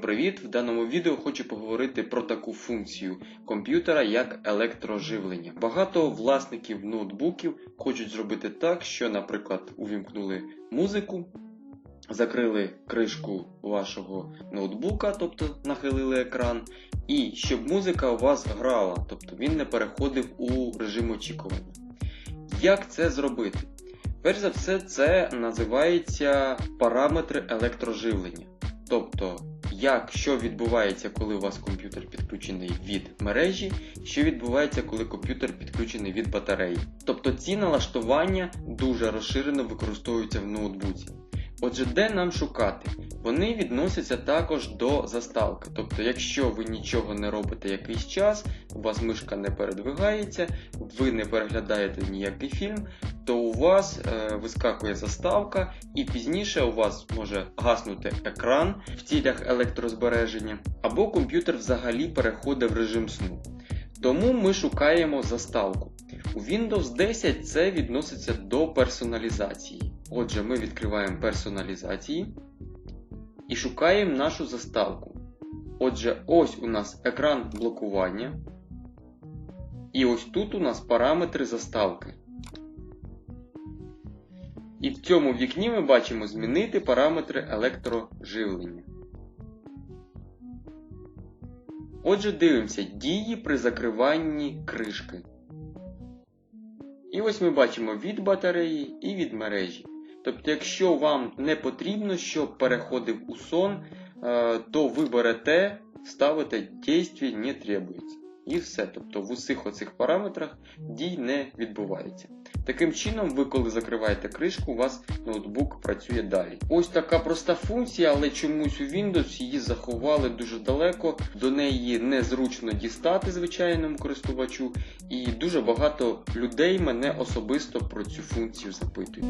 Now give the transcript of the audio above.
привіт! В даному відео хочу поговорити про таку функцію комп'ютера, як електроживлення. Багато власників ноутбуків хочуть зробити так, що, наприклад, увімкнули музику, закрили кришку вашого ноутбука, тобто нахилили екран, і щоб музика у вас грала, тобто він не переходив у режим очікування. Як це зробити? Перш за все, це називається параметри електроживлення. Тобто, як що відбувається, коли у вас комп'ютер підключений від мережі, що відбувається, коли комп'ютер підключений від батареї. Тобто ці налаштування дуже розширено використовуються в ноутбуці. Отже, де нам шукати? Вони відносяться також до заставки. Тобто, якщо ви нічого не робите якийсь час, у вас мишка не передвигається, ви не переглядаєте ніякий фільм, то у вас е, вискакує заставка, і пізніше у вас може гаснути екран в цілях електрозбереження, або комп'ютер взагалі переходить в режим сну. Тому ми шукаємо заставку. У Windows 10 це відноситься до персоналізації. Отже, ми відкриваємо персоналізації і шукаємо нашу заставку. Отже, ось у нас екран блокування. І ось тут у нас параметри заставки. І в цьому вікні ми бачимо змінити параметри електроживлення. Отже, дивимося дії при закриванні кришки. І ось ми бачимо від батареї і від мережі. Тобто, якщо вам не потрібно, щоб переходив у сон, е, то ви берете, ставите дійстві не требується. І все. Тобто в усіх оцих параметрах дій не відбувається. Таким чином, ви, коли закриваєте кришку, у вас ноутбук працює далі. Ось така проста функція, але чомусь у Windows її заховали дуже далеко, до неї незручно дістати звичайному користувачу, і дуже багато людей мене особисто про цю функцію запитують.